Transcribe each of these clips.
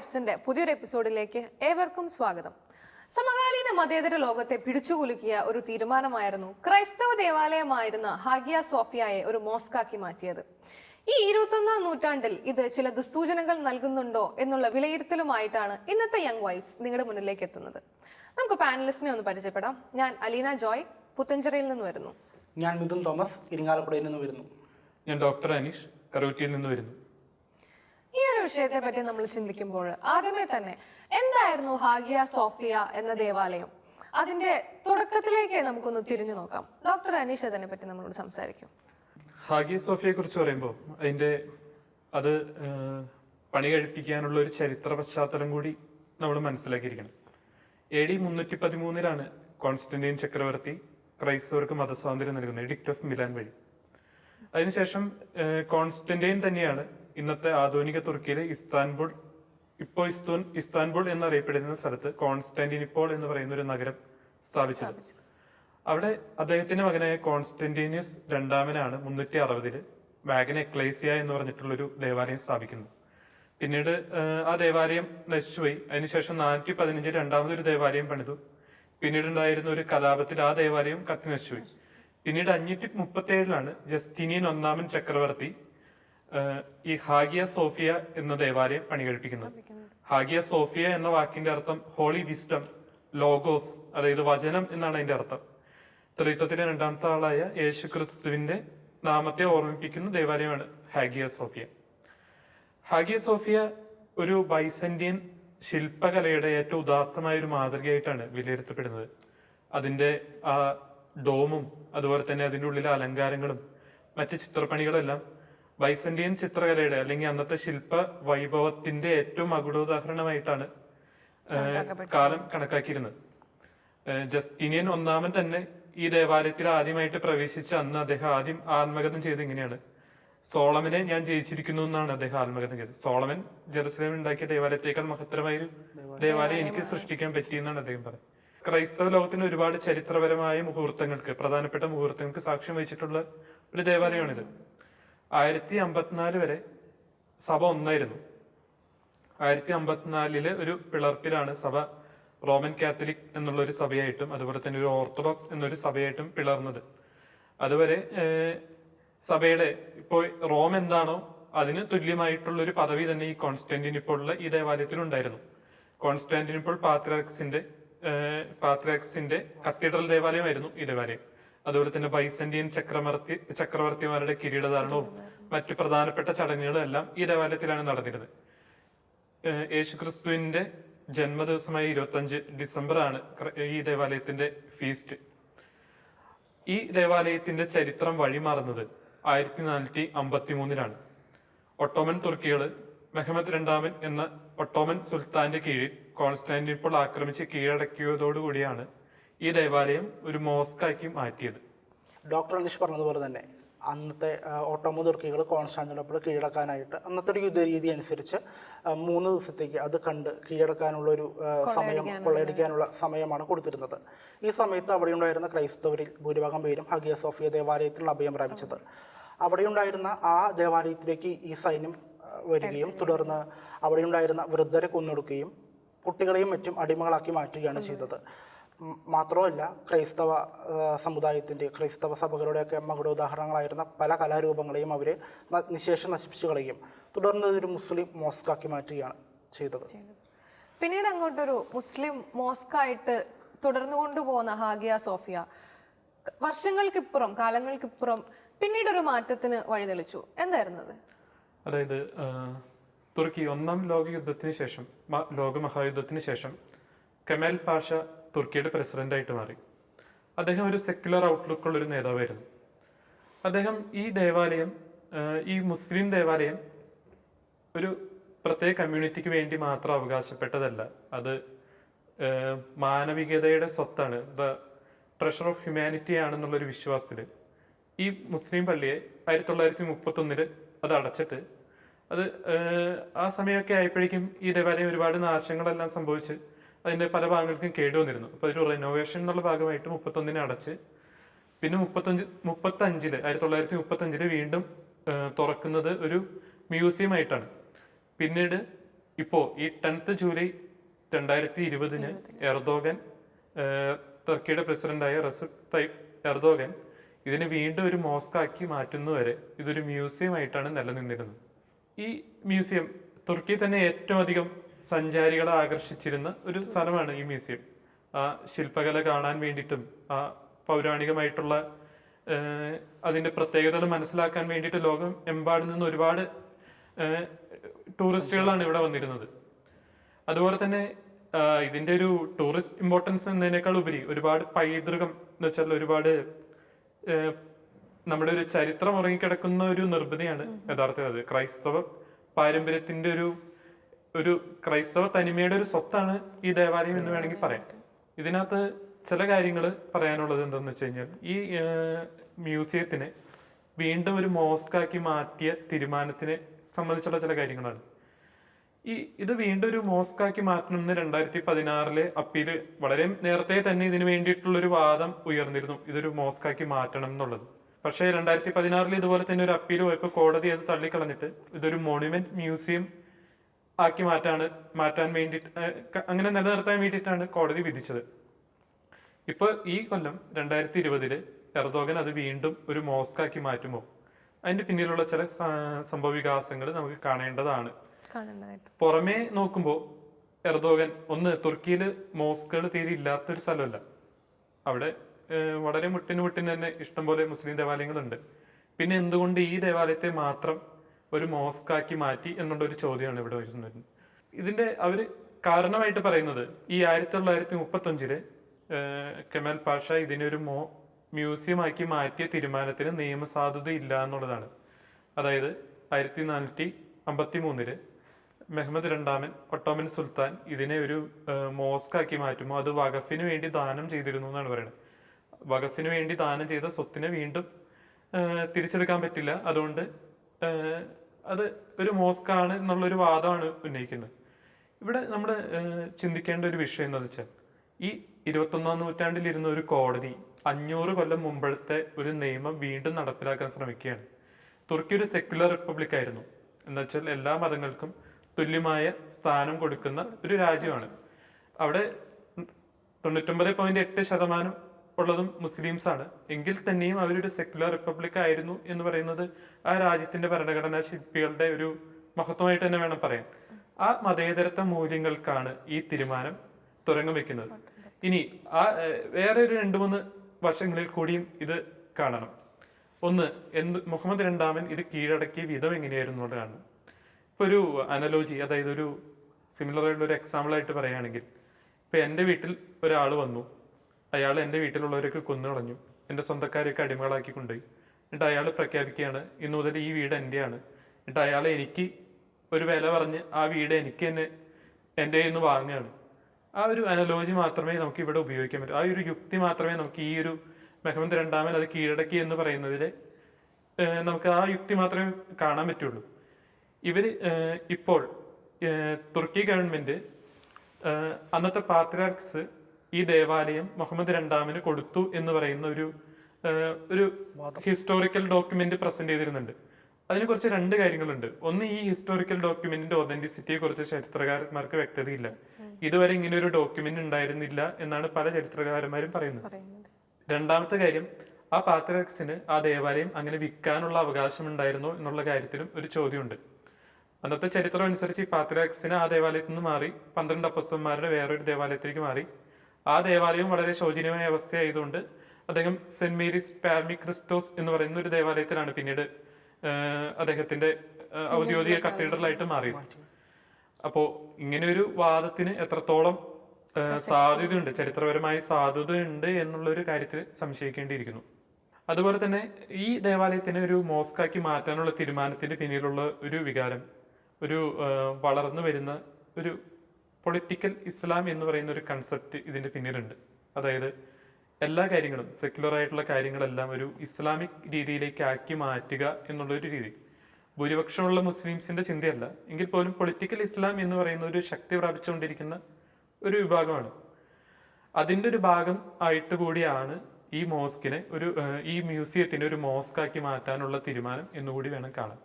വൈബ്സിന്റെ പുതിയൊരു എപ്പിസോഡിലേക്ക് ഏവർക്കും സ്വാഗതം. സമകാലീന മതേതര ലോകത്തെ പിടിച്ചുകുലുക്കിയ ഒരു തീരുമാനമായിരുന്നു ക്രൈസ്തവ ദേവാലയമായിരുന്ന ഹാഗിയ സോഫിയയെ ഒരു മോസ്കാക്കി മാറ്റിയത്. ഈ ഇരുപത്തൊന്നാം നൂറ്റാണ്ടിൽ ഇത് ചില ദുസ്സൂചനകൾ നൽകുന്നുണ്ടോ എന്നുള്ള വിലയിരുത്തലുമായിട്ടാണ് ഇന്നത്തെ യങ് വൈബ്സ് നിങ്ങളുടെ മുന്നിലേക്ക് എത്തുന്നത്. നമുക്ക് പാനലിസ്റ്റിനെ ഒന്ന് പരിചയപ്പെടാം. ഞാൻ അലീന ജോയ് പുത്തഞ്ചിറയിൽ നിന്ന് വരുന്നു. ഞാൻ മിഥുൻ തോമസ് ഇരിങ്ങാലക്കുടയിൽ നിന്ന് വരുന്നു. ഞാൻ ഡോക്ടർ അനീഷ് കറൂറ്റിയിൽ നിന്ന് വരുന്നു. ഈ ഒരു വിഷയത്തെ പറ്റി നമ്മൾ ചിന്തിക്കുമ്പോൾ ആദ്യമേ തന്നെ എന്തായിരുന്നു ഹാഗിയ സോഫിയ എന്ന ദേവാലയം? അതിന്റെ തുടക്കത്തിലേക്ക് നമുക്കൊന്ന് തിരിഞ്ഞു നോക്കാം. ഡോക്ടർ അനീഷ് അതിനെ പറ്റി നമ്മളോട് സംസാരിക്കും. ഹാഗിയ സോഫിയെ കുറിച്ച് പറയുമ്പോൾ അതിന്റെ അത് പണി കഴിപ്പിക്കാനുള്ള ഒരു ചരിത്ര പശ്ചാത്തലം കൂടി നമ്മൾ മനസ്സിലാക്കിയിരിക്കണം. എ ഡി മുന്നൂറ്റി പതിമൂന്നിലാണ് കോൺസ്റ്റന്റൈൻ ചക്രവർത്തി ക്രൈസ്തവർക്ക് മതസ്വാതന്ത്ര്യം നൽകുന്നത് എഡിക്ട് ഓഫ് മിലാൻ വഴി. അതിനുശേഷം കോൺസ്റ്റന്റൈൻ തന്നെയാണ് ഇന്നത്തെ ആധുനിക തുർക്കിയിലെ ഇസ്താൻബുൾ ഇപ്പോൾ ഇസ്തൂൻ ഇസ്താൻബുൾ എന്നറിയപ്പെടുന്ന സ്ഥലത്ത് കോൺസ്റ്റാന്റിനിപ്പോൾ എന്ന് പറയുന്ന ഒരു നഗരം സ്ഥാപിച്ചത്. അവിടെ അദ്ദേഹത്തിന്റെ മകനായ കോൺസ്റ്റന്റീനിയസ് രണ്ടാമനാണ് മുന്നൂറ്റി അറുപതിൽ വാഗന എക്ലേസിയ എന്ന് പറഞ്ഞിട്ടുള്ളൊരു ദേവാലയം സ്ഥാപിക്കുന്നത് പിന്നീട് ആ ദേവാലയം നശിച്ചുപോയി. അതിനുശേഷം നാനൂറ്റി പതിനഞ്ചിൽ രണ്ടാമതൊരു ദേവാലയം പണിതു. പിന്നീട് ഉണ്ടായിരുന്ന ഒരു കലാപത്തിൽ ആ ദേവാലയം കത്തി നശിച്ചുപോയി. പിന്നീട് അഞ്ഞൂറ്റി മുപ്പത്തി ഏഴിലാണ് ജസ്റ്റിനിയൻ ഒന്നാമൻ ചക്രവർത്തി ഈ ഹാഗിയ സോഫിയ എന്ന ദേവാലയം പണികഴിപ്പിക്കുന്നത് ഹാഗിയ സോഫിയ എന്ന വാക്കിന്റെ അർത്ഥം ഹോളി വിസ്ഡം ലോഗോസ് അതായത് വചനം എന്നാണ് അതിന്റെ അർത്ഥം. ത്രിത്വത്തിലെ രണ്ടാമത്തെ ആളായ യേശു ക്രിസ്തുവിന്റെ നാമത്തെ ഓർമ്മിപ്പിക്കുന്ന ദേവാലയമാണ് ഹാഗിയ സോഫിയ. ഹാഗിയ സോഫിയ ഒരു ബൈസന്റിയൻ ശില്പകലയുടെ ഏറ്റവും ഉദാത്തമായ ഒരു മാതൃകയായിട്ടാണ് വിലയിരുത്തപ്പെടുന്നത്. അതിന്റെ ആ ഡോമും അതുപോലെ തന്നെ അതിന്റെ ഉള്ളിലെ അലങ്കാരങ്ങളും മറ്റ് ചിത്രപ്പണികളെല്ലാം ബൈസന്റിയൻ ചിത്രകലയുടെ അല്ലെങ്കിൽ അന്നത്തെ ശില്പ വൈഭവത്തിന്റെ ഏറ്റവും മകുടോദാഹരണമായിട്ടാണ് ഏഹ്, കാലം കണക്കാക്കിയിരുന്നത്. ജസ്റ്റ് ഇനിയൻ ഒന്നാമൻ തന്നെ ഈ ദേവാലയത്തിൽ ആദ്യമായിട്ട് പ്രവേശിച്ച അന്ന് അദ്ദേഹം ആദ്യം ആത്മകഥം ചെയ്ത് ഇങ്ങനെയാണ്. സോളമനെ ഞാൻ ജയിച്ചിരിക്കുന്നു എന്നാണ് അദ്ദേഹം ആത്മഗതം ചെയ്തത്. സോളമൻ ജെറുസലേമിൽ ഉണ്ടാക്കിയ ദേവാലയത്തേക്കാൾ മഹത്തരമായ ഒരു ദേവാലയം എനിക്ക് സൃഷ്ടിക്കാൻ പറ്റിയെന്നാണ് അദ്ദേഹം പറയുന്നത് ക്രൈസ്തവ ലോകത്തിന് ഒരുപാട് ചരിത്രപരമായ മുഹൂർത്തങ്ങൾക്ക് പ്രധാനപ്പെട്ട മുഹൂർത്തങ്ങൾക്ക് സാക്ഷ്യം വഹിച്ചിട്ടുള്ള ഒരു ദേവാലയമാണിത്. ആയിരത്തി അമ്പത്തിനാല് വരെ സഭ ഒന്നായിരുന്നു. ആയിരത്തി അമ്പത്തിനാലിലെ ഒരു പിളർപ്പിലാണ് സഭ റോമൻ കാത്തലിക് എന്നുള്ള ഒരു സഭയായിട്ടും അതുപോലെ തന്നെ ഒരു ഓർത്തഡോക്സ് എന്നൊരു സഭയായിട്ടും പിളർന്നത്. അതുവരെ സഭയുടെ ഇപ്പോൾ റോം എന്താണോ അതിന് തുല്യമായിട്ടുള്ള ഒരു പദവി തന്നെ ഈ കോൺസ്റ്റാന്റിനിപ്പോളിലെ ഈ ദേവാലയത്തിലുണ്ടായിരുന്നു. കോൺസ്റ്റാന്റിനിപ്പോൾ പാത്രാക്സിന്റെ പാത്രാക്സിന്റെ കത്തീഡ്രൽ ദേവാലയമായിരുന്നു ഈ ദേവാലയം. അതുപോലെ തന്നെ ബൈസന്റിയൻ ചക്രവർത്തി ചക്രവർത്തിമാരുടെ കിരീടധാരണവും മറ്റു പ്രധാനപ്പെട്ട ചടങ്ങുകളും എല്ലാം ഈ ദേവാലയത്തിലാണ് നടന്നിരുന്നത്. യേശുക്രിസ്തുവിന്റെ ജന്മദിവസമായ ഇരുപത്തഞ്ച് ഡിസംബർ ആണ് ഈ ദേവാലയത്തിന്റെ ഫീസ്റ്റ്. ഈ ദേവാലയത്തിന്റെ ചരിത്രം വഴിമാറുന്നത് ആയിരത്തി നാനൂറ്റി അമ്പത്തി മൂന്നിലാണ് ഒട്ടോമൻ തുർക്കികൾ മെഹമ്മദ് രണ്ടാമൻ എന്ന ഒട്ടോമൻ സുൽത്താന്റെ കീഴിൽ കോൺസ്റ്റാന്റിനിപ്പോൾ ആക്രമിച്ച് കീഴടക്കിയതോടുകൂടിയാണ് ഈ ദേവാലയം ഒരു മോസ്കാക്കി മാറ്റിയത്. ഡോക്ടർ അനീഷ് പറഞ്ഞതുപോലെ തന്നെ അന്നത്തെ ഓട്ടോമോ തുർക്കികൾ കോൺസ്റ്റാന്റിനോപ്പിൾ കീഴടക്കാനായിട്ട് അന്നത്തെ ഒരു യുദ്ധരീതി അനുസരിച്ച് മൂന്ന് ദിവസത്തേക്ക് അത് കണ്ട് കീഴടക്കാനുള്ള ഒരു സമയം കൊള്ളയടിക്കാനുള്ള സമയമാണ് കൊടുത്തിരുന്നത്. ഈ സമയത്ത് അവിടെ ഉണ്ടായിരുന്ന ക്രൈസ്തവരിൽ ഭൂരിഭാഗം പേരും ഹഗിയ സോഫിയ ദേവാലയത്തിൽ അഭയം പ്രാപിച്ചത്. അവിടെ ഉണ്ടായിരുന്ന ആ ദേവാലയത്തിലേക്ക് ഈ സൈന്യം വരികയും തുടർന്ന് അവിടെ ഉണ്ടായിരുന്ന വൃദ്ധരെ കൊന്നൊടുക്കുകയും കുട്ടികളെയും മറ്റും അടിമകളാക്കി മാറ്റുകയാണ് ചെയ്തത്. മാത്രമല്ല ക്രൈസ്തവ സമുദായത്തിന്റെ ക്രൈസ്തവ സഭകളുടെയൊക്കെ മകുടോദാഹരണങ്ങളായിരുന്ന പല കലാരൂപങ്ങളെയും അവർ നിശേഷം നശിപ്പിച്ചു കളയും തുടർന്ന് ഇതൊരു മുസ്ലിം മോസ്കാക്കി മാറ്റുകയാണ് ചെയ്തത്. പിന്നീട് അങ്ങോട്ടൊരു മുസ്ലിം മോസ്കായിട്ട് തുടർന്നു കൊണ്ടുപോകുന്ന ഹാഗിയ സോഫിയ വർഷങ്ങൾക്കിപ്പുറം കാലങ്ങൾക്കിപ്പുറം പിന്നീട് ഒരു മാറ്റത്തിന് വഴിതെളിച്ചു. എന്തായിരുന്നു അത് അതായത് തുർക്കി ഒന്നാം ലോക യുദ്ധത്തിന് ശേഷം ലോകമഹായുദ്ധത്തിന് ലോക മഹായുദ്ധത്തിന് ശേഷം കെമൽ പാഷ തുർക്കിയുടെ പ്രസിഡന്റായിട്ട് മാറി. അദ്ദേഹം ഒരു സെക്യുലർ ഔട്ട്ലുക്ക് ഉള്ള ഒരു നേതാവായിരുന്നു. അദ്ദേഹം ഈ ദേവാലയം ഈ മുസ്ലിം ദേവാലയം ഒരു പ്രത്യേക കമ്മ്യൂണിറ്റിക്ക് വേണ്ടി മാത്രം അവകാശപ്പെട്ടതല്ല. അത് മാനവികതയുടെ സ്വത്താണ്. ദ ട്രഷർ ഓഫ് ഹ്യൂമാനിറ്റി ആണെന്നുള്ളൊരു വിശ്വാസത്തിൽ ഈ മുസ്ലിം പള്ളിയെ ആയിരത്തി തൊള്ളായിരത്തി മുപ്പത്തൊന്നിൽ അത് അടച്ചിട്ട് അത് ആ സമയമൊക്കെ ആയപ്പോഴേക്കും ഈ ദേവാലയം ഒരുപാട് നാശങ്ങളെല്ലാം സംഭവിച്ച് അതിന്റെ പല ഭാഗങ്ങൾക്കും കേടുവന്നിരുന്നു അപ്പോൾ ഒരു റിനോവേഷൻ എന്നുള്ള ഭാഗമായിട്ട് മുപ്പത്തൊന്നിനെ അടച്ച് പിന്നെ മുപ്പത്തഞ്ച് മുപ്പത്തഞ്ചിൽ ആയിരത്തി തൊള്ളായിരത്തി മുപ്പത്തഞ്ചിൽ വീണ്ടും തുറക്കുന്നത് ഒരു മ്യൂസിയം ആയിട്ടാണ്. പിന്നീട് ഇപ്പോൾ ഈ ടെൻത്ത് ജൂലൈ രണ്ടായിരത്തി ഇരുപതിന്. എർദോഗൻ ടർക്കിയുടെ പ്രസിഡന്റായ റസബ് തൈബ് എർദോഗൻ ഇതിനെ വീണ്ടും ഒരു മോസ്കാക്കി മാറ്റുന്നവരെ ഇതൊരു മ്യൂസിയം ആയിട്ടാണ് നിലനിന്നിരുന്നത്. ഈ മ്യൂസിയം തുർക്കി തന്നെ ഏറ്റവും അധികം സഞ്ചാരികളെ ആകർഷിച്ചിരുന്ന ഒരു സ്ഥലമാണ് ഈ മ്യൂസിയം. ആ ശില്പകല കാണാൻ വേണ്ടിയിട്ടും ആ പൗരാണികമായിട്ടുള്ള അതിന്റെ അതിന്റെ പ്രത്യേകതകൾ മനസ്സിലാക്കാൻ വേണ്ടിയിട്ട് ലോകം എമ്പാടിൽ നിന്ന് ഒരുപാട് ടൂറിസ്റ്റുകളാണ് ഇവിടെ വന്നിരുന്നത്. അതുപോലെ തന്നെ ഇതിന്റെ ഇതിന്റെ ഒരു ടൂറിസ്റ്റ് ഇമ്പോർട്ടൻസ് എന്നതിനേക്കാൾ ഉപരി ഒരുപാട് പൈതൃകം എന്ന് വെച്ചാൽ ഒരുപാട് നമ്മുടെ ഒരു ചരിത്രം ഉറങ്ങിക്കിടക്കുന്ന ഒരു നിർമ്മിതിയാണ് യഥാർത്ഥത്തിൽ അത്. ക്രൈസ്തവ പാരമ്പര്യത്തിന്റെ ഒരു ഒരു ക്രൈസ്തവ തനിമയുടെ ഒരു സ്വത്താണ് ഈ ദേവാലയം എന്ന് വേണമെങ്കിൽ പറയാം. ഇതിനകത്ത് ചില കാര്യങ്ങൾ പറയാനുള്ളത് എന്തെന്ന് വെച്ച് കഴിഞ്ഞാൽ ഈ മ്യൂസിയത്തിന് വീണ്ടും ഒരു മോസ്കാക്കി മാറ്റിയ തീരുമാനത്തിനെ സംബന്ധിച്ചുള്ള ചില കാര്യങ്ങളാണ്. ഈ ഇത് വീണ്ടും ഒരു മോസ്കാക്കി മാറ്റണം എന്ന് രണ്ടായിരത്തി പതിനാറിലെ അപ്പീൽ വളരെ നേരത്തെ തന്നെ ഇതിനു വേണ്ടിയിട്ടുള്ള ഒരു വാദം ഉയർന്നിരുന്നു. ഇതൊരു മോസ്കാക്കി മാറ്റണം എന്നുള്ളത്. പക്ഷേ രണ്ടായിരത്തി പതിനാറിൽ ഇതുപോലെ തന്നെ ഒരു അപ്പീൽ പോയപ്പോൾ കോടതി അത് തള്ളിക്കളഞ്ഞിട്ട് ഇതൊരു മോണുമെന്റ് മ്യൂസിയം ആക്കി മാറ്റാണ് മാറ്റാൻ വേണ്ടിയിട്ട് അങ്ങനെ നിലനിർത്താൻ വേണ്ടിയിട്ടാണ് കോടതി വിധിച്ചത്. ഇപ്പൊ ഈ കൊല്ലം രണ്ടായിരത്തി ഇരുപതിൽ എർദോഗൻ അത് വീണ്ടും ഒരു മോസ്കാക്കി മാറ്റുമ്പോൾ അതിന്റെ പിന്നിലുള്ള ചില സംഭവ വികാസങ്ങൾ നമുക്ക് കാണേണ്ടതാണ്. പുറമേ നോക്കുമ്പോൾ എർദോഗൻ ഒന്ന് തുർക്കിയിൽ മോസ്കുകൾ തീരെ ഇല്ലാത്തൊരു സ്ഥലമല്ല. അവിടെ വളരെ മുട്ടിന് മുട്ടിന് തന്നെ ഇഷ്ടംപോലെ മുസ്ലിം ദേവാലയങ്ങളുണ്ട്. പിന്നെ എന്തുകൊണ്ട് ഈ ദേവാലയത്തെ മാത്രം ഒരു മോസ്കാക്കി മാറ്റി എന്നുള്ള ഒരു ചോദ്യമാണ് ഇവിടെ വരുന്നത്. ഇതിന്റെ അവർ കാരണമായിട്ട് പറയുന്നത് ഈ ആയിരത്തി തൊള്ളായിരത്തി മുപ്പത്തി അഞ്ചിൽ കെമാൽ പാഷ ഇതിനൊരു മോ മ്യൂസിയം ആക്കി മാറ്റിയ തീരുമാനത്തിന് നിയമസാധുത ഇല്ല എന്നുള്ളതാണ്. അതായത് ആയിരത്തി നാനൂറ്റി അമ്പത്തി മൂന്നിൽ മെഹമ്മദ് രണ്ടാമൻ ഒട്ടോമൻ സുൽത്താൻ ഇതിനെ ഒരു മോസ്കാക്കി മാറ്റുമോ അത് വഖഫിന് വേണ്ടി ദാനം ചെയ്തിരുന്നു എന്നാണ് പറയുന്നത്. വഖഫിന് വേണ്ടി ദാനം ചെയ്ത സ്വത്തിനെ വീണ്ടും തിരിച്ചെടുക്കാൻ പറ്റില്ല. അതുകൊണ്ട് അത് ഒരു മോസ്കാണ് എന്നുള്ളൊരു വാദമാണ് ഉന്നയിക്കുന്നത്. ഇവിടെ നമ്മൾ ചിന്തിക്കേണ്ട ഒരു വിഷയം എന്താണെന്ന് വെച്ചാൽ ഈ ഇരുപത്തൊന്നാം നൂറ്റാണ്ടിൽ ഇരുന്ന ഒരു കോടതി അഞ്ഞൂറ് കൊല്ലം മുമ്പത്തെ ഒരു നിയമം വീണ്ടും നടപ്പിലാക്കാൻ ശ്രമിക്കുകയാണ്. തുർക്കി ഒരു സെക്യുലർ റിപ്പബ്ലിക് ആയിരുന്നു. എന്ന് വെച്ചാൽ എല്ലാ മതങ്ങൾക്കും തുല്യമായ സ്ഥാനം കൊടുക്കുന്ന ഒരു രാജ്യമാണ്. അവിടെ തൊണ്ണൂറ്റൊമ്പത് പോയിന്റ് എട്ട് ശതമാനം ഉള്ളതും മുസ്ലിംസ് ആണ് എങ്കിൽ തന്നെയും അവരൊരു സെക്യുലർ റിപ്പബ്ലിക് ആയിരുന്നു എന്ന് പറയുന്നത് ആ രാജ്യത്തിന്റെ ഭരണഘടനാ ശില്പികളുടെ ഒരു മഹത്വമായിട്ട് തന്നെ വേണം പറയാൻ. ആ മതേതരത്വ മൂല്യങ്ങൾക്കാണ് ഈ തീരുമാനം തുറങ്ങും വെക്കുന്നത്. ഇനി ആ വേറെ ഒരു രണ്ടു മൂന്ന് വശങ്ങളിൽ കൂടിയും ഇത് കാണണം. ഒന്ന് എന്ത് മുഹമ്മദ് രണ്ടാമൻ ഇത് കീഴടക്കിയ വിധം എങ്ങനെയായിരുന്നു എന്നുള്ളതാണ്. ഇപ്പൊ ഒരു അനലോജി അതായത് ഒരു സിമിലർ ആയിട്ടുള്ള ഒരു എക്സാമ്പിൾ ആയിട്ട് പറയുകയാണെങ്കിൽ ഇപ്പൊ എന്റെ വീട്ടിൽ ഒരാൾ വന്നു. അയാൾ എന്റെ വീട്ടിലുള്ളവരൊക്കെ കൊന്നുകളഞ്ഞു. എന്റെ സ്വന്തക്കാരെയൊക്കെ അടിമകളാക്കി കൊണ്ടുപോയി. എന്നിട്ട് അയാൾ പ്രഖ്യാപിക്കുകയാണ് ഇന്നു മുതൽ ഈ വീട് എന്റെയാണ്. എന്നിട്ട് അയാൾ എനിക്ക് ഒരു വില പറഞ്ഞ് ആ വീട് എനിക്ക് തന്നെ എന്റെ കയ്യിൽ വാങ്ങുകയാണ്. ആ ഒരു അനലോജി മാത്രമേ നമുക്ക് ഇവിടെ ഉപയോഗിക്കാൻ പറ്റൂ. ആ ഒരു യുക്തി മാത്രമേ നമുക്ക് ഈ ഒരു മെഹമ്മദ് രണ്ടാമൻ അത് കീഴടക്കി എന്ന് പറയുന്നതിൽ നമുക്ക് ആ യുക്തി മാത്രമേ കാണാൻ പറ്റുള്ളൂ. ഇവർ ഇപ്പോൾ തുർക്കി ഗവൺമെന്റ് അന്നത്തെ പാത്രാർക്സ് ഈ ദേവാലയം മുഹമ്മദ് രണ്ടാമന് കൊടുത്തു എന്ന് പറയുന്ന ഒരു ഒരു ഹിസ്റ്റോറിക്കൽ ഡോക്യുമെന്റ് പ്രസന്റ് ചെയ്തിരുന്നുണ്ട്. അതിനെ കുറിച്ച് രണ്ട് കാര്യങ്ങളുണ്ട്. ഒന്ന് ഈ ഹിസ്റ്റോറിക്കൽ ഡോക്യുമെന്റിന്റെ ഒതന്റിസിറ്റിയെ കുറിച്ച് ചരിത്രകാരന്മാർക്ക് വ്യക്തതയില്ല. ഇതുവരെ ഇങ്ങനെ ഒരു ഡോക്യുമെന്റ് ഉണ്ടായിരുന്നില്ല എന്നാണ് പല ചരിത്രകാരന്മാരും പറയുന്നത്. പറയുന്നത്. രണ്ടാമത്തെ കാര്യം ആ പാത്രക്സിന് ആ ദേവാലയം അങ്ങനെ വിൽക്കാനുള്ള അവകാശം ഉണ്ടായിരുന്നോ എന്നുള്ള കാര്യത്തിലും ഒരു ചോദ്യമുണ്ട്. അന്നത്തെ ചരിത്രം അനുസരിച്ച് ഈ പാത്രക്സിന് ആ ദേവാലയത്തിൽ നിന്ന് മാറി പന്ത്രണ്ട് അപ്പസ്തന്മാരുടെ വേറൊരു ദേവാലയത്തിലേക്ക് മാറി. ആ ദേവാലയം വളരെ ശോചനീയമായ അവസ്ഥയായതുകൊണ്ട് അദ്ദേഹം സെന്റ് മേരീസ് പാർമി ക്രിസ്റ്റോസ് എന്ന് പറയുന്ന ഒരു ദേവാലയത്തിലാണ് പിന്നീട് അദ്ദേഹത്തിന്റെ ഔദ്യോഗിക കത്തീഡ്രലായിട്ട് മാറിയത്. അപ്പോ ഇങ്ങനെ ഒരു വാദത്തിന് എത്രത്തോളം സാധ്യതയുണ്ട് ചരിത്രപരമായ സാധ്യതയുണ്ട് എന്നുള്ള ഒരു കാര്യത്തിൽ സംശയിക്കേണ്ടിയിരിക്കുന്നു. അതുപോലെ തന്നെ ഈ ദേവാലയത്തിനെ ഒരു മോസ്കാക്കി മാറ്റാനുള്ള തീരുമാനത്തിന് പിന്നിലുള്ള ഒരു വികാരം ഒരു വളർന്നു വരുന്ന ഒരു പൊളിറ്റിക്കൽ ഇസ്ലാം എന്ന് പറയുന്ന ഒരു കൺസെപ്റ്റ് ഇതിന്റെ പിന്നിലുണ്ട്. അതായത് എല്ലാ കാര്യങ്ങളും സെക്യുലർ ആയിട്ടുള്ള കാര്യങ്ങളെല്ലാം ഒരു ഇസ്ലാമിക് രീതിയിലേക്ക് ആക്കി മാറ്റുക എന്നുള്ള ഒരു രീതി. ഭൂരിപക്ഷമുള്ള മുസ്ലിംസിന്റെ ചിന്തയല്ല. എങ്കിൽ പോലും പൊളിറ്റിക്കൽ ഇസ്ലാം എന്ന് പറയുന്ന ഒരു ശക്തി പ്രാപിച്ചുകൊണ്ടിരിക്കുന്ന ഒരു വിഭാഗമാണ്. അതിന്റെ ഒരു ഭാഗം ആയിട്ട് കൂടിയാണ് ഈ മോസ്കിനെ ഒരു ഈ മ്യൂസിയത്തിനെ ഒരു മോസ്കാക്കി മാറ്റാനുള്ള തീരുമാനം എന്നുകൂടി വേണം കാണാൻ.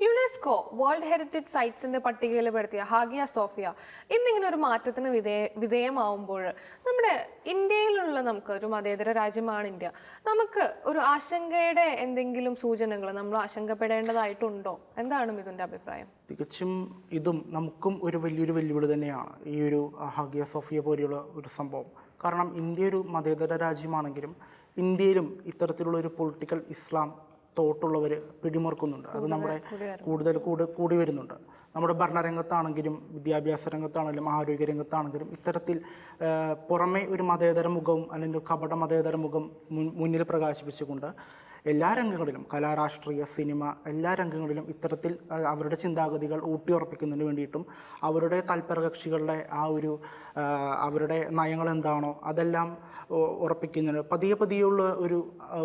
യുനെസ്കോ വേൾഡ് ഹെറിറ്റേജ് സൈറ്റ്സിന്റെ പട്ടികയിൽ പെടുത്തിയ ഹാഗിയ സോഫിയ ഇന്നിങ്ങനെ ഒരു മാറ്റത്തിന് വിധേയ വിധേയമാവുമ്പോൾ നമ്മുടെ ഇന്ത്യയിലുള്ള നമുക്ക് ഒരു മതേതര രാജ്യമാണ് ഇന്ത്യ. നമുക്ക് ഒരു ആശങ്കയുടെ എന്തെങ്കിലും സൂചനകൾ നമ്മൾ ആശങ്കപ്പെടേണ്ടതായിട്ടുണ്ടോ? എന്താണ് ഇതിന്റെ അഭിപ്രായം? തികച്ചും ഇതും നമുക്കും ഒരു വലിയൊരു വെല്ലുവിളി തന്നെയാണ് ഈ ഒരു ഹാഗിയ സോഫിയ പോലെയുള്ള ഒരു സംഭവം. കാരണം ഇന്ത്യ ഒരു മതേതര രാജ്യമാണെങ്കിലും ഇന്ത്യയിലും ഇത്തരത്തിലുള്ള ഒരു പൊളിറ്റിക്കൽ ഇസ്ലാം തോട്ടുള്ളവർ പിടിമുറുക്കുന്നുണ്ട്. അത് നമ്മുടെ കൂടുതൽ കൂടി കൂടി വരുന്നുണ്ട്. നമ്മുടെ ഭരണരംഗത്താണെങ്കിലും വിദ്യാഭ്യാസ രംഗത്താണെങ്കിലും ആരോഗ്യ രംഗത്താണെങ്കിലും ഇത്തരത്തിൽ പുറമേ ഒരു മതേതര മുഖവും അല്ലെങ്കിൽ കപട മതേതര മുഖം മുന്നിൽ പ്രകാശിപ്പിച്ചുകൊണ്ട് എല്ലാ രംഗങ്ങളിലും കലാരാഷ്ട്രീയ സിനിമ എല്ലാ രംഗങ്ങളിലും ഇത്തരത്തിൽ അവരുടെ ചിന്താഗതികൾ ഊട്ടിയുറപ്പിക്കുന്നതിന് വേണ്ടിയിട്ടും അവരുടെ തൽപരകക്ഷികളുടെ ആ ഒരു അവരുടെ നയങ്ങൾ എന്താണോ അതെല്ലാം ഉറപ്പിക്കുന്നതിന് പതിയെ പതിയുള്ള ഒരു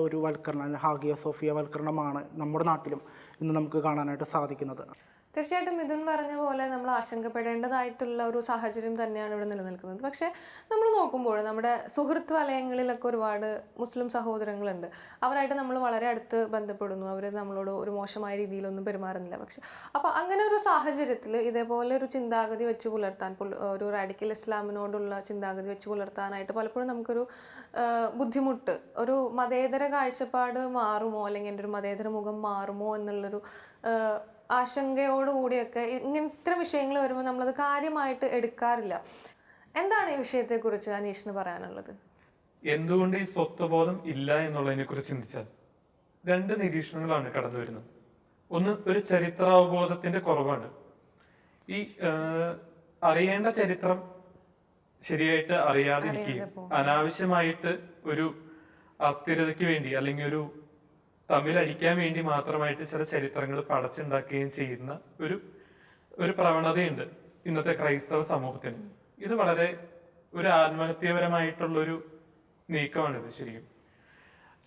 ഒരു വൽക്കരണം ഹാഗിയ സോഫിയ വൽക്കരണമാണ് നമ്മുടെ നാട്ടിലും ഇന്ന് നമുക്ക് കാണാനായിട്ട് സാധിക്കുന്നത്. തീർച്ചയായിട്ടും മിഥുൻ പറഞ്ഞ പോലെ നമ്മൾ ആശങ്കപ്പെടേണ്ടതായിട്ടുള്ള ഒരു സാഹചര്യം തന്നെയാണ് ഇവിടെ നിലനിൽക്കുന്നത്. പക്ഷേ നമ്മൾ നോക്കുമ്പോൾ നമ്മുടെ സുഹൃത്ത് വലയങ്ങളിലൊക്കെ ഒരുപാട് മുസ്ലിം സഹോദരങ്ങളുണ്ട്. അവരായിട്ട് നമ്മൾ വളരെ അടുത്ത് ബന്ധപ്പെടുന്നു. അവർ നമ്മളോട് ഒരു മോശമായ രീതിയിലൊന്നും പെരുമാറുന്നില്ല. പക്ഷെ അപ്പോൾ അങ്ങനെ ഒരു സാഹചര്യത്തിൽ ഇതേപോലെ ഒരു ചിന്താഗതി വെച്ച് പുലർത്താൻ ഒരു റാഡിക്കൽ ഇസ്ലാമിനോടുള്ള ചിന്താഗതി വെച്ച് പുലർത്താനായിട്ട് പലപ്പോഴും നമുക്കൊരു ബുദ്ധിമുട്ട് ഒരു മതേതര കാഴ്ചപ്പാട് മാറുമോ? അല്ലെങ്കിൽ എന്റെ ഒരു മതേതര മുഖം മാറുമോ? എന്നുള്ളൊരു ആശങ്കയോടുകൂടിയൊക്കെ ഇങ്ങനെ ഇത്തരം വിഷയങ്ങൾ വരുമ്പോൾ നമ്മളത് കാര്യമായിട്ട് എടുക്കാറില്ല. എന്താണ് ഈ വിഷയത്തെക്കുറിച്ച് അനീഷിന് പറയാനുള്ളത്? എന്തുകൊണ്ട് ഈ സ്വത്വബോധം ഇല്ല എന്നുള്ളതിനെ കുറിച്ച് ചിന്തിച്ചാൽ രണ്ട് നിരീക്ഷണങ്ങളാണ് കടന്നു വരുന്നത്. ഒന്ന് ഒരു ചരിത്രാവബോധത്തിന്റെ കുറവാണ്. ഈ അറിയേണ്ട ചരിത്രം ശരിയായിട്ട് അറിയാതിരിക്കുകയും അനാവശ്യമായിട്ട് ഒരു അസ്ഥിരതയ്ക്ക് വേണ്ടി അല്ലെങ്കിൽ ഒരു തമ്മിലടിക്കാൻ വേണ്ടി മാത്രമായിട്ട് ചില ചരിത്രങ്ങൾ പടച്ചുണ്ടാക്കുകയും ചെയ്യുന്ന ഒരു ഒരു പ്രവണതയുണ്ട് ഇന്നത്തെ ക്രൈസ്തവ സമൂഹത്തിന്. ഇത് വളരെ ഒരു ആത്മഹത്യപരമായിട്ടുള്ളൊരു നീക്കമാണിത് ശരിക്കും.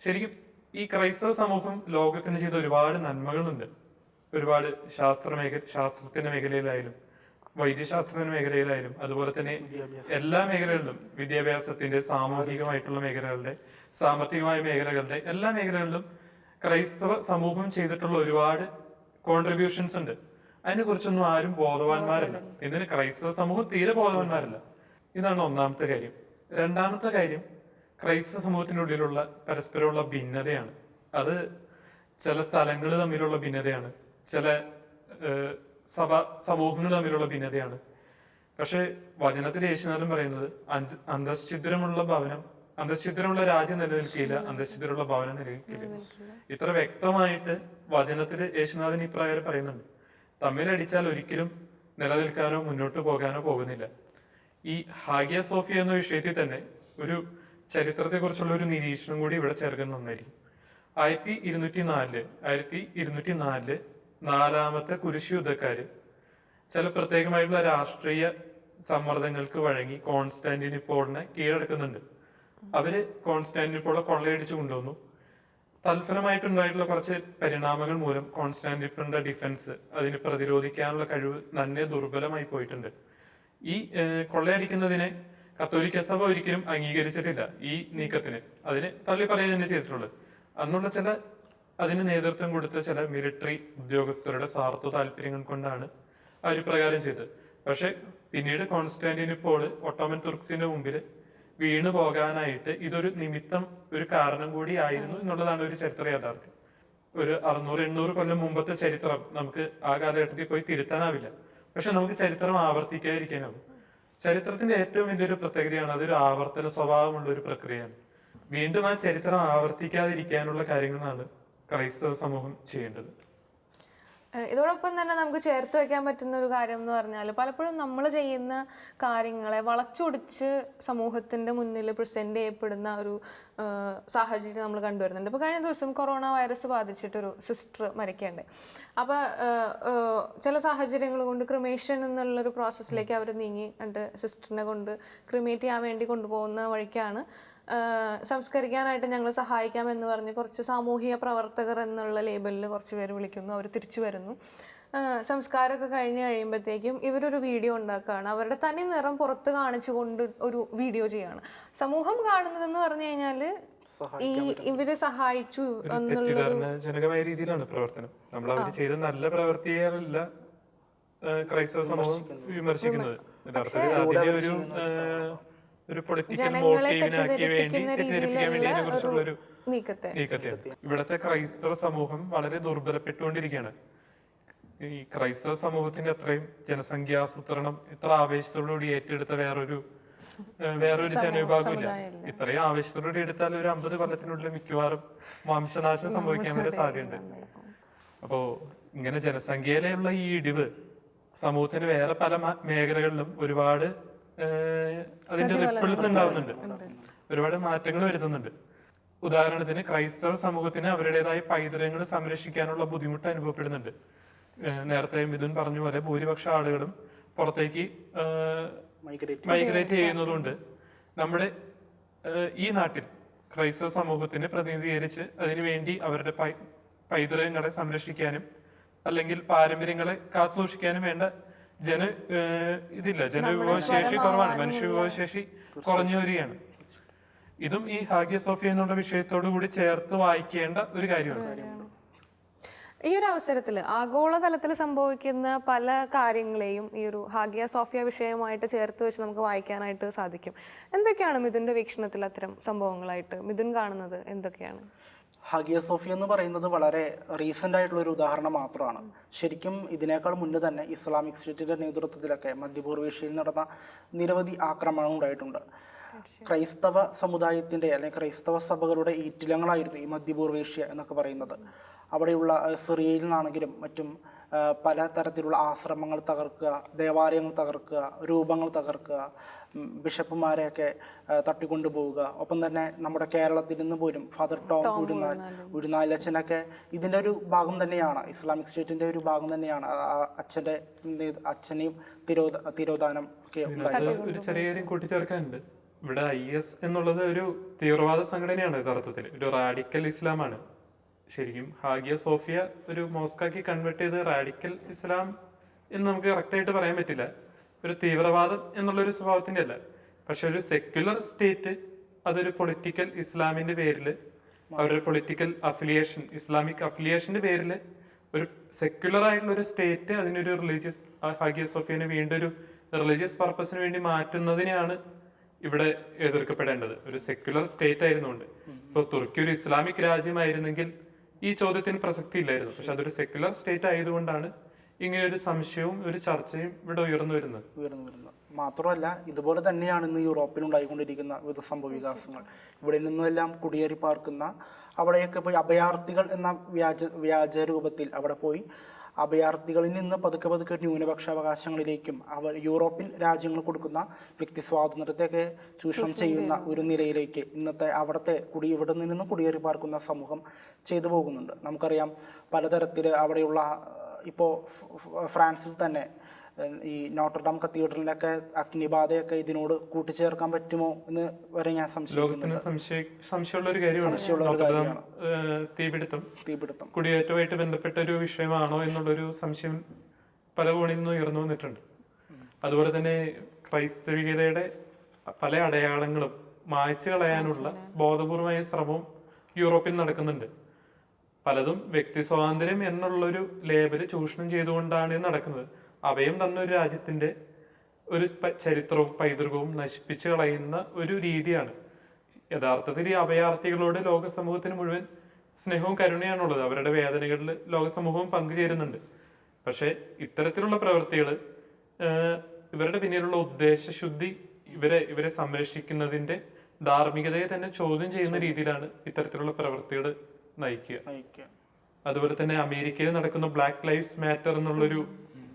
ശരിക്കും ഈ ക്രൈസ്തവ സമൂഹം ലോകത്തിന് ചെയ്ത ഒരുപാട് നന്മകളുണ്ട്. ഒരുപാട് ശാസ്ത്ര മേഖല ശാസ്ത്രത്തിന്റെ മേഖലയിലായാലും വൈദ്യശാസ്ത്രത്തിന്റെ മേഖലയിലായാലും അതുപോലെ തന്നെ എല്ലാ മേഖലകളിലും വിദ്യാഭ്യാസത്തിന്റെ സാമൂഹികമായിട്ടുള്ള മേഖലകളുടെ സാമ്പത്തികമായ മേഖലകളുടെ എല്ലാ മേഖലകളിലും ക്രൈസ്തവ സമൂഹം ചെയ്തിട്ടുള്ള ഒരുപാട് കോൺട്രിബ്യൂഷൻസ് ഉണ്ട്. അതിനെ കുറിച്ചൊന്നും ആരും ബോധവാന്മാരല്ല. ഇതിന് ക്രൈസ്തവ സമൂഹം തീരെ ബോധവാന്മാരല്ല. ഇതാണ് ഒന്നാമത്തെ കാര്യം. രണ്ടാമത്തെ കാര്യം ക്രൈസ്തവ സമൂഹത്തിനുള്ളിലുള്ള പരസ്പരമുള്ള ഭിന്നതയാണ്. അത് ചില സ്ഥലങ്ങൾ തമ്മിലുള്ള ഭിന്നതയാണ്. ചില സഭ സമൂഹങ്ങൾ തമ്മിലുള്ള ഭിന്നതയാണ്. പക്ഷേ വചനത്തിൽ യേശുനാഥൻ പറയുന്നത് അന്ത- അന്തശ്ചിദ്രമുള്ള ഭവനം അന്തശ്ചിദ്രമുള്ള രാജ്യം നിലനിൽക്കില്ല അന്തസ്ഥിതരുള്ള ഭവനം നിലനിൽക്കില്ല. ഇത്ര വ്യക്തമായിട്ട് വചനത്തിൽ യേശുനാഥൻ ഇപ്രകാരം പറയുന്നുണ്ട്. തമ്മിലടിച്ചാൽ ഒരിക്കലും നിലനിൽക്കാനോ മുന്നോട്ട് പോകാനോ പോകുന്നില്ല. ഈ ഹാഗിയ സോഫിയ എന്ന വിഷയത്തിൽ തന്നെ ഒരു ചരിത്രത്തെക്കുറിച്ചുള്ള ഒരു നിരീക്ഷണം കൂടി ഇവിടെ ചേർക്കുന്ന ഒന്നായിരിക്കും ആയിരത്തി ഇരുന്നൂറ്റി നാലിൽ ആയിരത്തി ഇരുന്നൂറ്റി നാലിൽ നാലാമത്തെ കുരിശ് യുദ്ധക്കാര് ചില പ്രത്യേകമായിട്ടുള്ള രാഷ്ട്രീയ സമ്മർദ്ദങ്ങൾക്ക് വഴങ്ങി കോൺസ്റ്റാന്റിനിപ്പോളിനെ കീഴടക്കുന്നുണ്ട്. അവർ കോൺസ്റ്റാന്റിനിപ്പോളെ കൊള്ളയടിച്ചു കൊണ്ടുവന്നു. തൽഫലമായിട്ടുണ്ടായിട്ടുള്ള കുറച്ച് പരിണാമങ്ങൾ മൂലം കോൺസ്റ്റാന്റിനിപ്പിളിന്റെ ഡിഫൻസ് അതിന് പ്രതിരോധിക്കാനുള്ള കഴിവ് നന്നെ ദുർബലമായി പോയിട്ടുണ്ട്. ഈ കൊള്ളയടിക്കുന്നതിനെ കത്തോലിക്ക സഭ ഒരിക്കലും അംഗീകരിച്ചിട്ടില്ല ഈ നീക്കത്തിന്. അതിന് തള്ളി പറയുക തന്നെ ചെയ്തിട്ടുള്ളത് അന്നുള്ള ചില അതിന് നേതൃത്വം കൊടുത്ത ചില മിലിറ്ററി ഉദ്യോഗസ്ഥരുടെ സ്വാർത്ഥ താല്പര്യങ്ങൾ കൊണ്ടാണ് അവർ പ്രകാരം ചെയ്തത്. പക്ഷെ പിന്നീട് കോൺസ്റ്റാന്റിനിപ്പോൾ ഒട്ടോമൻ തുർക്സിന്റെ മുമ്പിൽ വീണു പോകാനായിട്ട് ഇതൊരു നിമിത്തം ഒരു കാരണം കൂടി ആയിരുന്നു എന്നുള്ളതാണ് ഒരു ചരിത്ര യാഥാർത്ഥ്യം. ഒരു അറുന്നൂറ് എണ്ണൂറ് കൊല്ലം മുമ്പത്തെ ചരിത്രം നമുക്ക് ആ കാലഘട്ടത്തിൽ പോയി തിരുത്താനാവില്ല. പക്ഷെ നമുക്ക് ചരിത്രം ആവർത്തിക്കാതിരിക്കാനാവും. ചരിത്രത്തിന്റെ ഏറ്റവും വലിയൊരു പ്രത്യേകതയാണ് അതൊരു ആവർത്തന സ്വഭാവമുള്ള ഒരു പ്രക്രിയയാണ്. വീണ്ടും ആ ചരിത്രം ആവർത്തിക്കാതിരിക്കാനുള്ള കാര്യങ്ങളാണ് ക്രൈസ്തവ സമൂഹം ചെയ്യേണ്ടത്. ഇതോടൊപ്പം തന്നെ നമുക്ക് ചേർത്ത് വെക്കാൻ പറ്റുന്ന ഒരു കാര്യം എന്ന് പറഞ്ഞാൽ പലപ്പോഴും നമ്മൾ ചെയ്യുന്ന കാര്യങ്ങളെ വളച്ചൊടിച്ച് സമൂഹത്തിന്റെ മുന്നിൽ പ്രസന്റ് ചെയ്യപ്പെടുന്ന ഒരു സാഹചര്യം നമ്മൾ കണ്ടുവരുന്നുണ്ട്. ഇപ്പോൾ കഴിഞ്ഞ ദിവസം കൊറോണ വൈറസ് ബാധിച്ചിട്ടൊരു സിസ്റ്റർ മരിക്കേണ്ടേ. അപ്പോൾ ചില സാഹചര്യങ്ങൾ കൊണ്ട് ക്രിമേഷൻ എന്നുള്ളൊരു പ്രോസസ്സിലേക്ക് അവർ നീങ്ങി. കണ്ട് സിസ്റ്ററിനെ കൊണ്ട് ക്രിമേറ്റ് ചെയ്യാൻ വേണ്ടി കൊണ്ടുപോകുന്ന വഴിക്കാണ് സംസ്കരിക്കാനായിട്ട് ഞങ്ങൾ സഹായിക്കാം എന്ന് പറഞ്ഞ് കുറച്ച് സാമൂഹിക പ്രവർത്തകർ എന്നുള്ള ലേബലിൽ കുറച്ച് പേര് വിളിക്കുന്നു. അവർ തിരിച്ചു വരുന്നു. സംസ്കാരമൊക്കെ കഴിഞ്ഞ് കഴിയുമ്പോഴത്തേക്കും ഇവരൊരു വീഡിയോ ഉണ്ടാക്കുകയാണ് അവരുടെ തനി നിറം പുറത്ത് കാണിച്ചു കൊണ്ട് ഒരു വീഡിയോ ചെയ്യുകയാണ് സമൂഹം കാണുന്നതെന്ന് പറഞ്ഞു കഴിഞ്ഞാൽ ഈ ഇവരെ സഹായിച്ചു ഒരു തെറ്റിദ്ധാരണജനകമായ രീതിയിലാണ് പ്രവർത്തനം. നമ്മൾ അവർ ചെയ്ത നല്ല പ്രവർത്തിയല്ല ക്രൈസ്തവ സമൂഹം വിമർശിക്കുന്നത്. ഒരു ഒരു പൊളിറ്റിക്കൽ മോട്ടീവിനാക്കി വേണ്ടി തെറ്റിദ്ധരിപ്പിക്കാൻ വേണ്ടി അതിനെ കുറിച്ചുള്ള ഒരു നീക്കത്തെ. ഇവിടുത്തെ ക്രൈസ്തവ സമൂഹം വളരെ ദുർബലപ്പെട്ടുകൊണ്ടിരിക്കുകയാണ്. ഈ ക്രൈസ്തവ സമൂഹത്തിന്റെ അത്രയും ജനസംഖ്യാസൂത്രണം ഇത്ര ആവേശത്തോടുകൂടി ഏറ്റെടുത്ത വേറൊരു വേറൊരു ജനവിഭാഗമില്ല. ഇത്രയും ആവേശത്തോടുകൂടി എടുത്താൽ ഒരു അമ്പത് കൊല്ലത്തിനുള്ളിൽ മിക്കവാറും മാംസനാശം സംഭവിക്കാൻ വരെ സാധ്യതയുണ്ട്. അപ്പോ ഇങ്ങനെ ജനസംഖ്യയിലുള്ള ഈ ഇടിവ് സമൂഹത്തിന് വേറെ പല മേഖലകളിലും ഒരുപാട് അതിന്റെ റിപ്പിൾസ് ഉണ്ടാവുന്നുണ്ട്. ഒരുപാട് മാറ്റങ്ങൾ വരുത്തുന്നുണ്ട് ഉദാഹരണത്തിന് ക്രൈസ്തവ സമൂഹത്തിന് അവരുടേതായ പൈതൃകങ്ങൾ സംരക്ഷിക്കാനുള്ള ബുദ്ധിമുട്ട് അനുഭവപ്പെടുന്നുണ്ട്. നേരത്തെ മിഥുൻ പറഞ്ഞ പോലെ ഭൂരിപക്ഷ ആളുകളും പുറത്തേക്ക് മൈഗ്രേറ്റ് മൈഗ്രേറ്റ് ചെയ്യുന്നതുകൊണ്ട് നമ്മുടെ ഈ നാട്ടിൽ ക്രൈസ്തവ സമൂഹത്തിന് പ്രതിനിധീകരിച്ച് അതിനുവേണ്ടി അവരുടെ പൈ- പൈതൃകങ്ങളെ സംരക്ഷിക്കാനും അല്ലെങ്കിൽ പാരമ്പര്യങ്ങളെ കാത്തുസൂക്ഷിക്കാനും വേണ്ട ജന ഇതില്ല. ജനവിഭവശേഷി കുറവാണ്. മനുഷ്യവിഭവശേഷി കുറഞ്ഞു വരികയാണ് ഇതും ഈ ഹാഗ്യ സോഫിയ എന്നുള്ള വിഷയത്തോടു കൂടി ചേർത്ത് വായിക്കേണ്ട ഒരു കാര്യമാണ്. ഈ ഒരു അവസരത്തിൽ ആഗോളതലത്തിൽ സംഭവിക്കുന്ന പല കാര്യങ്ങളെയും ഈ ഒരു ഹാഗിയ സോഫിയ വിഷയവുമായിട്ട് ചേർത്ത് വെച്ച് നമുക്ക് വായിക്കാനായിട്ട് സാധിക്കും. എന്തൊക്കെയാണ് മിഥുന്റെ വീക്ഷണത്തിൽ അത്തരം സംഭവങ്ങളായിട്ട് മിഥുൻ കാണുന്നത്? എന്തൊക്കെയാണ്? ഹഗിയ സോഫി എന്ന് പറയുന്നത് വളരെ റീസെന്റ് ആയിട്ടുള്ള ഒരു ഉദാഹരണം മാത്രമാണ്. ശരിക്കും ഇതിനേക്കാൾ മുന്നേ തന്നെ ഇസ്ലാമിക് സ്റ്റേറ്റിന്റെ നേതൃത്വത്തിലൊക്കെ മധ്യപൂർവേഷ്യയിൽ നടന്ന നിരവധി ആക്രമണങ്ങൾ ഉണ്ടായിട്ടുണ്ട്. ക്രൈസ്തവ സമുദായത്തിന്റെ അല്ലെങ്കിൽ ക്രൈസ്തവ സഭകളുടെ ഈറ്റിലങ്ങളായിരുന്നു ഈ മധ്യപൂർവേഷ്യ എന്നൊക്കെ പറയുന്നത്. അവിടെയുള്ള സിറിയയിൽ നിന്നാണെങ്കിലും മറ്റും പല തരത്തിലുള്ള ആശ്രമങ്ങൾ തകർക്കുക ദേവാലയങ്ങൾ തകർക്കുക രൂപങ്ങൾ തകർക്കുക ബിഷപ്പുമാരെയൊക്കെ തട്ടിക്കൊണ്ടു പോവുക. ഒപ്പം തന്നെ നമ്മുടെ കേരളത്തിൽ നിന്ന് പോലും ഫാദർ ടോം ഉഴുന്നാൽ ഉഴുന്നാലച്ഛനൊക്കെ ഇതിന്റെ ഒരു ഭാഗം തന്നെയാണ് ഇസ്ലാമിക് സ്റ്റേറ്റിന്റെ ഒരു ഭാഗം തന്നെയാണ്. അച്ഛന്റെ അച്ഛനെയും തിരോധ തിരോധാനം ഒക്കെ ഒരു ചെറിയ കൂട്ടിച്ചേർക്കാനുണ്ട് ഇവിടെ ഐ എസ് എന്നുള്ളത് ഒരു തീവ്രവാദ സംഘടനയാണ് യഥാർത്ഥത്തിൽ. ഒരു റാഡിക്കൽ ഇസ്ലാമാണ്. ശരിക്കും ഹാഗിയ സോഫിയ ഒരു മോസ്കാക്കി കൺവേർട്ട് ചെയ്ത് റാഡിക്കൽ ഇസ്ലാം എന്ന് നമുക്ക് കറക്റ്റ് ആയിട്ട് പറയാൻ പറ്റില്ല. ഒരു തീവ്രവാദം എന്നുള്ള ഒരു സ്വഭാവത്തിന്റെ അല്ല. പക്ഷെ ഒരു സെക്യുലർ സ്റ്റേറ്റ് അതൊരു പൊളിറ്റിക്കൽ ഇസ്ലാമിന്റെ പേരിൽ അവരുടെ പൊളിറ്റിക്കൽ അഫിലിയേഷൻ ഇസ്ലാമിക് അഫിലിയേഷന്റെ പേരിൽ ഒരു സെക്യുലർ ആയിട്ടുള്ള ഒരു സ്റ്റേറ്റ് അതിനൊരു റിലീജിയസ് ഹാഗിയ സോഫിയനെ വീണ്ടും ഒരു റിലീജിയസ് പർപ്പസിന് വേണ്ടി മാറ്റുന്നതിനെയാണ് ഇവിടെ എതിർക്കപ്പെടേണ്ടത്. ഒരു സെക്യുലർ സ്റ്റേറ്റ് ആയിരുന്നുകൊണ്ട്. ഇപ്പോൾ തുർക്കി ഒരു ഇസ്ലാമിക് രാജ്യമായിരുന്നെങ്കിൽ ഈ ചോദ്യത്തിന് പ്രസക്തി ഇല്ലായിരുന്നു. പക്ഷെ അതൊരു സെക്യുലർ സ്റ്റേറ്റ് ആയതുകൊണ്ടാണ് ഇങ്ങനെ ഒരു സംശയവും ഒരു ചർച്ചയും ഇവിടെ ഉയർന്നു വരുന്നത്. ഉയർന്നു വരുന്നത്. മാത്രമല്ല ഇതുപോലെ തന്നെയാണ് ഇന്ന് യൂറോപ്പിൽ ഉണ്ടായിക്കൊണ്ടിരിക്കുന്ന വിവിധ സംഭവ വികാസങ്ങൾ. ഇവിടെ നിന്നെല്ലാം കുടിയേറി പാർക്കുന്ന അവിടെയൊക്കെ പോയി അഭയാർത്ഥികൾ എന്ന വ്യാജ വ്യാജ രൂപത്തിൽ അവിടെ പോയി അഭയാർത്ഥികളിൽ നിന്ന് പതുക്കെ പതുക്കെ ന്യൂനപക്ഷ അവകാശങ്ങളിലേക്കും അവർ യൂറോപ്യൻ രാജ്യങ്ങൾ കൊടുക്കുന്ന വ്യക്തി സ്വാതന്ത്ര്യത്തെയൊക്കെ ചൂഷണം ചെയ്യുന്ന ഒരു നിലയിലേക്ക് ഇന്നത്തെ അവിടുത്തെ കുടി ഇവിടെ നിന്ന് കുടിയേറി പാർക്കുന്ന സമൂഹം ചെയ്തു പോകുന്നുണ്ട്. നമുക്കറിയാം പലതരത്തിൽ അവിടെയുള്ള ഇപ്പോൾ ഫ്രാൻസിൽ തന്നെ ഈ നോട്ടർഡാം കത്തീഡ്രലിലൊക്കെ അഗ്നിബാധയൊക്കെ ഇതിനോട് കൂട്ടിച്ചേർക്കാൻ പറ്റുമോ എന്ന് വരെ ഞാൻ സംശയിക്കുന്നു സംശയമുള്ള ഒരു കാര്യമാണ്. തീപിടുത്തം. തീപിടുത്തം. കുടിയേറ്റവുമായിട്ട് ബന്ധപ്പെട്ട ഒരു വിഷയമാണോ എന്നുള്ളൊരു സംശയം പല കോണിൽ നിന്ന് ഉയർന്നു വന്നിട്ടുണ്ട്. അതുപോലെ തന്നെ ക്രൈസ്തവികതയുടെ പല അടയാളങ്ങളും മായ്ച്ചു കളയാനുള്ള ബോധപൂർവമായ ശ്രമവും യൂറോപ്പിൽ നടക്കുന്നുണ്ട്. പലതും വ്യക്തി സ്വാതന്ത്ര്യം എന്നുള്ളൊരു ലേബൽ ചൂഷണം ചെയ്തുകൊണ്ടാണ് നടക്കുന്നത്. അഭയം തന്ന ഒരു രാജ്യത്തിന്റെ ഒരു ചരിത്രവും പൈതൃകവും നശിപ്പിച്ച് കളയുന്ന ഒരു രീതിയാണ്. യഥാർത്ഥത്തിൽ ഈ അഭയാർത്ഥികളോട് ലോക സമൂഹത്തിന് മുഴുവൻ സ്നേഹവും കരുണയാണുള്ളത്. അവരുടെ വേദനകളിൽ ലോക സമൂഹവും പങ്കുചേരുന്നുണ്ട്. പക്ഷേ ഇത്തരത്തിലുള്ള പ്രവൃത്തികൾ ഇവരുടെ പിന്നിലുള്ള ഉദ്ദേശശുദ്ധി ഇവരെ ഇവരെ സംരക്ഷിക്കുന്നതിന്റെ ധാർമ്മികതയെ തന്നെ ചോദ്യം ചെയ്യുന്ന രീതിയിലാണ് ഇത്തരത്തിലുള്ള പ്രവൃത്തികൾ നയിക്കുക. നയിക്കുക. അതുപോലെ തന്നെ അമേരിക്കയിൽ നടക്കുന്ന ബ്ലാക്ക് ലൈഫ്സ് മാറ്റർ എന്നുള്ളൊരു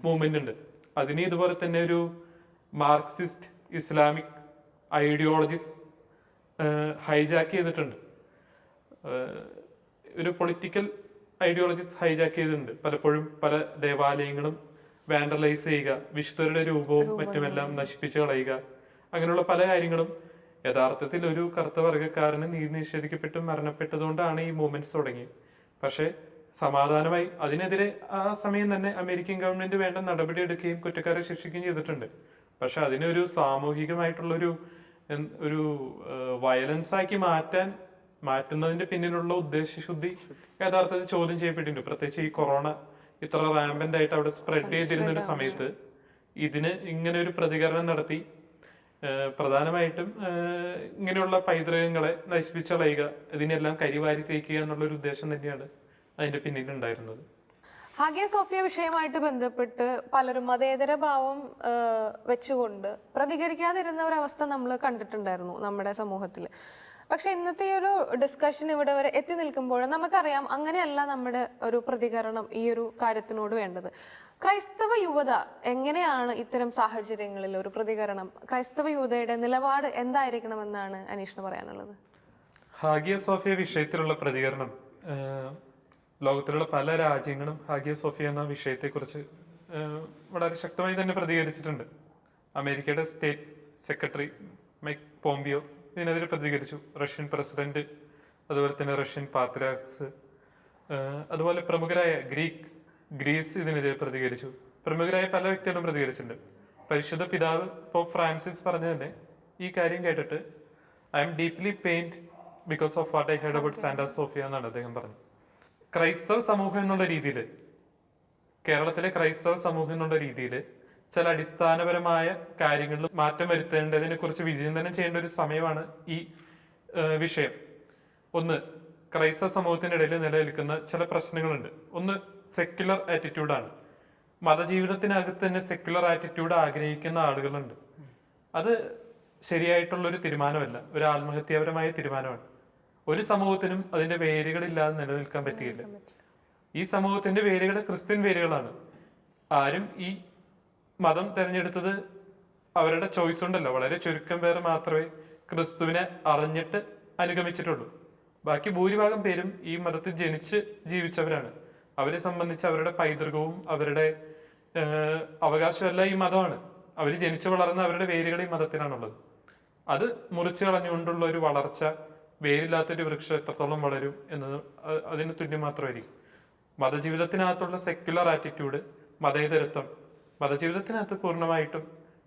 മൂവ്മെന്റ് ഉണ്ട്. അതിന് ഇതുപോലെ തന്നെ ഒരു മാർക്സിസ്റ്റ് ഇസ്ലാമിക് ഐഡിയോളജിസ് ഹൈജാക്ക് ചെയ്തിട്ടുണ്ട്. ഒരു പൊളിറ്റിക്കൽ ഐഡിയോളജിസ് ഹൈജാക്ക് ചെയ്തിട്ടുണ്ട്. പലപ്പോഴും പല ദേവാലയങ്ങളും വാൻഡലൈസ് ചെയ്യുക വിശുദ്ധരുടെ രൂപവും മറ്റുമെല്ലാം നശിപ്പിച്ചു കളയുക അങ്ങനെയുള്ള പല കാര്യങ്ങളും യഥാർത്ഥത്തിൽ ഒരു കറുത്ത വർഗക്കാരന് നീതി നിഷേധിക്കപ്പെട്ട് മരണപ്പെട്ടതുകൊണ്ടാണ് ഈ മൂവ്മെന്റ്സ് തുടങ്ങിയത്. പക്ഷേ സമാധാനമായി അതിനെതിരെ ആ സമയം തന്നെ അമേരിക്കൻ ഗവൺമെന്റ് വേണ്ട നടപടി എടുക്കുകയും കുറ്റക്കാരെ ശിക്ഷിക്കുകയും ചെയ്തിട്ടുണ്ട്. പക്ഷെ അതിനൊരു സാമൂഹികമായിട്ടുള്ളൊരു ഒരു വയലൻസ് ആക്കി മാറ്റാൻ മാറ്റുന്നതിന്റെ പിന്നിലുള്ള ഉദ്ദേശശുദ്ധി യഥാർത്ഥത്തിൽ ചോദ്യം ചെയ്യപ്പെട്ടിട്ടുണ്ട്. പ്രത്യേകിച്ച് ഈ കൊറോണ ഇത്ര റാമ്പന്റ് ആയിട്ട് അവിടെ സ്പ്രെഡ് ചെയ്തിരുന്ന ഒരു സമയത്ത് ഇതിന് ഇങ്ങനെ ഒരു പ്രതികരണം നടത്തി. പ്രധാനമായിട്ടും ഇങ്ങനെയുള്ള പൈതൃകങ്ങളെ നശിപ്പിച്ചളയുക ഇതിനെല്ലാം കരിവാരി തേക്കുക എന്നുള്ള ഒരു ഉദ്ദേശം തന്നെയാണ് അതിന്റെ പിന്നിലുണ്ടായിരുന്നത്. ഹാഗിയ സോഫിയ വിഷയമായിട്ട് ബന്ധപ്പെട്ട് പലരും മതേതര ഭാവം വെച്ചുകൊണ്ട് പ്രതികരിക്കാതിരുന്ന ഒരവസ്ഥ നമ്മൾ കണ്ടിട്ടുണ്ടായിരുന്നു നമ്മുടെ സമൂഹത്തിൽ പക്ഷെ ഇന്നത്തെ ഈ ഒരു ഡിസ്കഷൻ ഇവിടെ വരെ എത്തി നിൽക്കുമ്പോൾ നമുക്കറിയാം അങ്ങനെയല്ല നമ്മുടെ ഒരു പ്രതികരണം ഈ ഒരു കാര്യത്തിനോട് വേണ്ടത്. ക്രൈസ്തവ യുവത എങ്ങനെയാണ് ഇത്തരം സാഹചര്യങ്ങളിൽ ഒരു പ്രതികരണം ക്രൈസ്തവ യുവതയുടെ നിലപാട് എന്തായിരിക്കണമെന്നാണ് അനീഷിന് പറയാനുള്ളത്? ഹാഗിയ സോഫിയ വിഷയത്തിലുള്ള പ്രതികരണം ലോകത്തിലുള്ള പല രാജ്യങ്ങളും ഹാഗിയ സോഫിയ എന്ന വിഷയത്തെക്കുറിച്ച് വളരെ ശക്തമായി തന്നെ പ്രതികരിച്ചിട്ടുണ്ട്. അമേരിക്കയുടെ സ്റ്റേറ്റ് സെക്രട്ടറി മൈക്ക് പോംപിയോ ഇതിനെതിരെ പ്രതികരിച്ചു. റഷ്യൻ പ്രസിഡന്റ് അതുപോലെ തന്നെ റഷ്യൻ പാത്രാക്സ് അതുപോലെ പ്രമുഖരായ ഗ്രീക്ക് ഗ്രീസ് ഇതിനെതിരെ പ്രതികരിച്ചു. പ്രമുഖരായ പല വ്യക്തികളും പ്രതികരിച്ചിട്ടുണ്ട്. പരിശുദ്ധ പിതാവ് പോപ്പ് ഫ്രാൻസിസ് പറഞ്ഞു തന്നെ ഈ കാര്യം കേട്ടിട്ട് I am deeply pained because of what I heard about Santa Sofia എന്നാണ് അദ്ദേഹം പറഞ്ഞത്. ക്രൈസ്തവ സമൂഹം എന്നുള്ള രീതിയിൽ കേരളത്തിലെ ക്രൈസ്തവ സമൂഹം എന്നുള്ള രീതിയിൽ ചില അടിസ്ഥാനപരമായ കാര്യങ്ങളിൽ മാറ്റം വരുത്തേണ്ടതിനെ കുറിച്ച് വിചിന്തനം ചെയ്യേണ്ട ഒരു സമയമാണ് ഈ വിഷയം. ഒന്ന് ക്രൈസ്തവ സമൂഹത്തിനിടയിൽ നിലനിൽക്കുന്ന ചില പ്രശ്നങ്ങളുണ്ട്. ഒന്ന് സെക്യുലർ ആറ്റിറ്റ്യൂഡാണ് മതജീവിതത്തിനകത്ത് തന്നെ സെക്യുലർ ആറ്റിറ്റ്യൂഡ് ആഗ്രഹിക്കുന്ന ആളുകളുണ്ട്. അത് ശരിയായിട്ടുള്ളൊരു തീരുമാനമല്ല. ഒരു ആത്മഹത്യാപരമായ തീരുമാനമാണ്. ഒരു സമൂഹത്തിനും അതിന്റെ വേരുകളില്ലാതെ നിലനിൽക്കാൻ പറ്റിയില്ല. ഈ സമൂഹത്തിന്റെ വേരുകൾ ക്രിസ്ത്യൻ വേരുകളാണ്. ആരും ഈ മതം തിരഞ്ഞെടുത്തത് അവരുടെ ചോയ്സ് ഉണ്ടല്ലോ വളരെ ചുരുക്കം പേർ മാത്രമേ ക്രിസ്തുവിനെ അറിഞ്ഞിട്ട് അനുഗമിച്ചിട്ടുള്ളൂ. ബാക്കി ഭൂരിഭാഗം പേരും ഈ മതത്തിൽ ജനിച്ച് ജീവിച്ചവരാണ്. അവരെ സംബന്ധിച്ച് അവരുടെ പൈതൃകവും അവരുടെ അവകാശമല്ല ഈ മതമാണ്. അവർ ജനിച്ചു വളർന്ന അവരുടെ വേരുകൾ ഈ മതത്തിലാണുള്ളത്. അത് മുറിച്ചു കളഞ്ഞുകൊണ്ടുള്ള ഒരു വളർച്ച വേരില്ലാത്തൊരു വൃക്ഷം എത്രത്തോളം വളരും എന്നത് അതിന് തുല്യം മാത്രമായിരിക്കും മതജീവിതത്തിനകത്തുള്ള സെക്യുലർ ആറ്റിറ്റ്യൂഡ് മതേതരത്വം മതജീവിതത്തിനകത്ത് പൂർണമായിട്ടും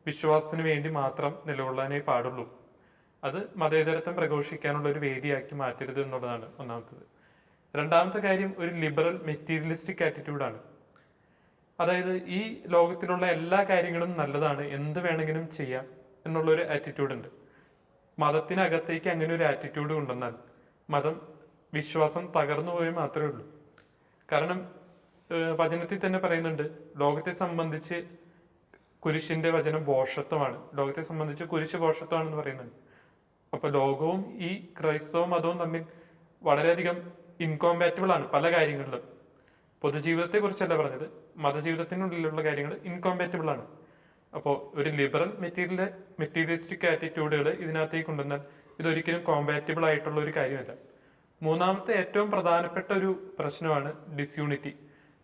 വിശ്വാസത്തിന് വേണ്ടി മാത്രം നിലകൊള്ളാനേ പാടുള്ളൂ. അത് മതേതരത്വം പ്രഘോഷിക്കാനുള്ള ഒരു വേദിയാക്കി മാറ്റരുത് എന്നുള്ളതാണ് ഒന്നാമത്തത്. രണ്ടാമത്തെ കാര്യം ഒരു ലിബറൽ മെറ്റീരിയലിസ്റ്റിക് ആറ്റിറ്റ്യൂഡാണ് അതായത് ഈ ലോകത്തിലുള്ള എല്ലാ കാര്യങ്ങളും നല്ലതാണ് എന്ത് വേണമെങ്കിലും ചെയ്യാം എന്നുള്ളൊരു ആറ്റിറ്റ്യൂഡ് ഉണ്ട്. മതത്തിനകത്തേക്ക് അങ്ങനെ ഒരു ആറ്റിറ്റ്യൂഡ് കൊണ്ടുവന്നാൽ മതം വിശ്വാസം തകർന്നു പോയി മാത്രമേ ഉള്ളൂ. കാരണം വചനത്തിൽ തന്നെ പറയുന്നുണ്ട് ലോകത്തെ സംബന്ധിച്ച് കുരിശിന്റെ വചനം ബോഷത്വമാണ്. ലോകത്തെ സംബന്ധിച്ച് കുരിശ് ബോഷത്വമാണെന്ന് പറയുന്നുണ്ട്. അപ്പൊ ലോകവും ഈ ക്രൈസ്തവ മതവും തമ്മിൽ വളരെയധികം ഇൻകോമ്പാറ്റബിൾ ആണ് പല കാര്യങ്ങളിലും. പൊതുജീവിതത്തെ കുറിച്ചല്ല പറഞ്ഞത്. മതജീവിതത്തിനുള്ളിലുള്ള കാര്യങ്ങൾ ഇൻകോമ്പാറ്റബിൾ ആണ്. അപ്പോൾ ഒരു ലിബറൽ മെറ്റീരിയൽ മെറ്റീരിയലിസ്റ്റിക് ആറ്റിറ്റ്യൂഡുകൾ ഇതിനകത്തേക്ക് കൊണ്ടുവന്നാൽ ഇതൊരിക്കലും കോമ്പാറ്റബിൾ ആയിട്ടുള്ള ഒരു കാര്യമല്ല. മൂന്നാമത്തെ ഏറ്റവും പ്രധാനപ്പെട്ട ഒരു പ്രശ്നമാണ് ഡിസ്യൂണിറ്റി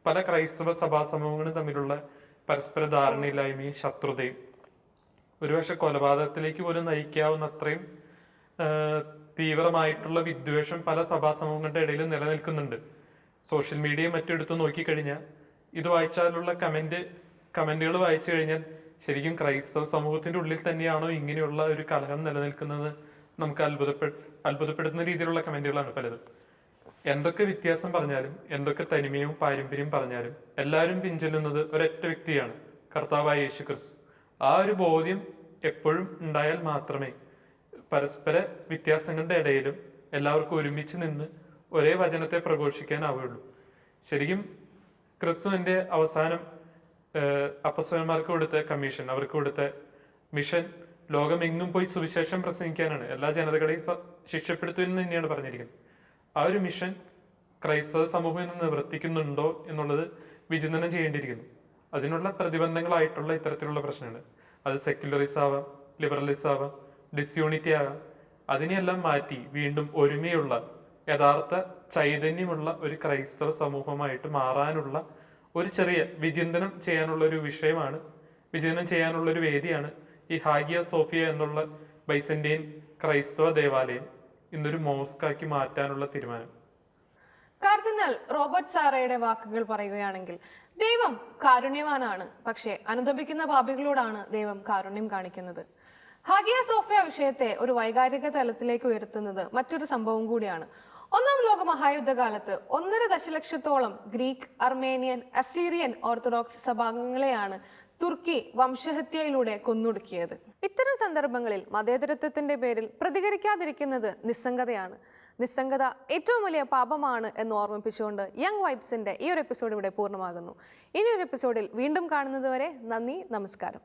പല ക്രൈസ്തവ സഭാ സമൂഹങ്ങളും തമ്മിലുള്ള പരസ്പര ധാരണയില്ലായ്മയും ശത്രുതയും. ഒരുപക്ഷെ കൊലപാതകത്തിലേക്ക് പോലും നയിക്കാവുന്ന അത്രയും തീവ്രമായിട്ടുള്ള വിദ്വേഷം പല സഭാ സമൂഹങ്ങളുടെ ഇടയിൽ നിലനിൽക്കുന്നുണ്ട്. സോഷ്യൽ മീഡിയയും മറ്റും എടുത്ത് നോക്കിക്കഴിഞ്ഞാൽ ഇത് വായിച്ചാലുള്ള കമന്റ് കമന്റുകൾ വായിച്ചു കഴിഞ്ഞാൽ ശരിക്കും ക്രൈസ്തവ സമൂഹത്തിന്റെ ഉള്ളിൽ തന്നെയാണോ ഇങ്ങനെയുള്ള ഒരു കലഹം നിലനിൽക്കുന്നത്? നമുക്ക് അത്ഭുതപ്പെ അത്ഭുതപ്പെടുത്തുന്ന രീതിയിലുള്ള കമന്റുകളാണ് പലതും. എന്തൊക്കെ വ്യത്യാസം പറഞ്ഞാലും എന്തൊക്കെ തനിമയും പാരമ്പര്യവും പറഞ്ഞാലും എല്ലാവരും പിഞ്ചെല്ലുന്നത് ഒരൊറ്റ വ്യക്തിയാണ് കർത്താവായ യേശു ക്രിസ്തു ആ ഒരു ബോധ്യം എപ്പോഴും ഉണ്ടായാൽ മാത്രമേ പരസ്പര വ്യത്യാസങ്ങളുടെ ഇടയിലും എല്ലാവർക്കും ഒരുമിച്ച് നിന്ന് ഒരേ വചനത്തെ പ്രഘോഷിക്കാനാവുകയുള്ളൂ. ശരിക്കും ക്രിസ്തുവിന്റെ അവസാനം അപ്പസ്വന്മാർക്ക് കൊടുത്ത കമ്മീഷൻ അവർക്ക് കൊടുത്ത മിഷൻ ലോകമെങ്ങും പോയി സുവിശേഷം പ്രസംഗിക്കാനാണ്. എല്ലാ ജനതകളെയും ശിക്ഷപ്പെടുത്തുമെന്ന് തന്നെയാണ് പറഞ്ഞിരിക്കുന്നത്. ആ ഒരു മിഷൻ ക്രൈസ്തവ സമൂഹം ഇന്ന് നിവർത്തിക്കുന്നുണ്ടോ എന്നുള്ളത് വിചിന്തനം ചെയ്യേണ്ടിയിരിക്കുന്നു. അതിനുള്ള പ്രതിബന്ധങ്ങളായിട്ടുള്ള ഇത്തരത്തിലുള്ള പ്രശ്നങ്ങൾ. അത് സെക്യുലറിസം ആവാം ലിബറലിസം ആവാം ഡിസ്യൂണിറ്റി ആവാം. അതിനെയെല്ലാം മാറ്റി വീണ്ടും ഒരുമയുള്ള യഥാർത്ഥ ചൈതന്യമുള്ള ഒരു ക്രൈസ്തവ സമൂഹമായിട്ട് മാറാനുള്ള ഒരു ചെറിയ വിചിന്തനം ചെയ്യാനുള്ള ഒരു വിഷയമാണ്. വിചിന്തനം ചെയ്യാനുള്ള ഒരു വേദിയാണ് ഈ ഹാഗിയ സോഫിയ എന്നുള്ള ബൈസന്റീൻ ക്രൈസ്തവ ദേവാലയം. ഇന്നൊരു മോസ്കാക്കി മാറ്റാനുള്ള തീരുമാനം. കാർദിനൽ റോബർട്ട് സാറയുടെ വാക്കുകൾ പറയുകയാണെങ്കിൽ ദൈവം കാരുണ്യവാനാണ് പക്ഷേ അനുദപിക്കുന്ന പാപികളോടാണ് ദൈവം കാരുണ്യം കാണിക്കുന്നത്. ഹാഗിയ സോഫിയ വിഷയത്തെ ഒരു വൈകാരിക തലത്തിലേക്ക് ഉയർത്തുന്നത് മറ്റൊരു സംഭവം കൂടിയാണ്. ഒന്നാം ലോക മഹായുദ്ധകാലത്ത് ഒന്നര ദശലക്ഷത്തോളം ഗ്രീക്ക് അർമേനിയൻ അസീറിയൻ ഓർത്തഡോക്സ് സഭാംഗങ്ങളെയാണ് തുർക്കി വംശഹത്യയിലൂടെ കൊന്നൊടുക്കിയത്. ഇത്തരം സന്ദർഭങ്ങളിൽ മതേതരത്വത്തിന്റെ പേരിൽ പ്രതികരിക്കാതിരിക്കുന്നത് നിസ്സംഗതയാണ്. നിസ്സംഗത ഏറ്റവും വലിയ പാപമാണ് എന്ന് ഓർമ്മിപ്പിച്ചുകൊണ്ട് യങ് വൈബ്സിന്റെ ഈ ഒരു എപ്പിസോഡ് ഇവിടെ പൂർണമാകുന്നു. ഇനി ഒരു എപ്പിസോഡിൽ വീണ്ടും കാണുന്നതുവരെ നന്ദി നമസ്കാരം.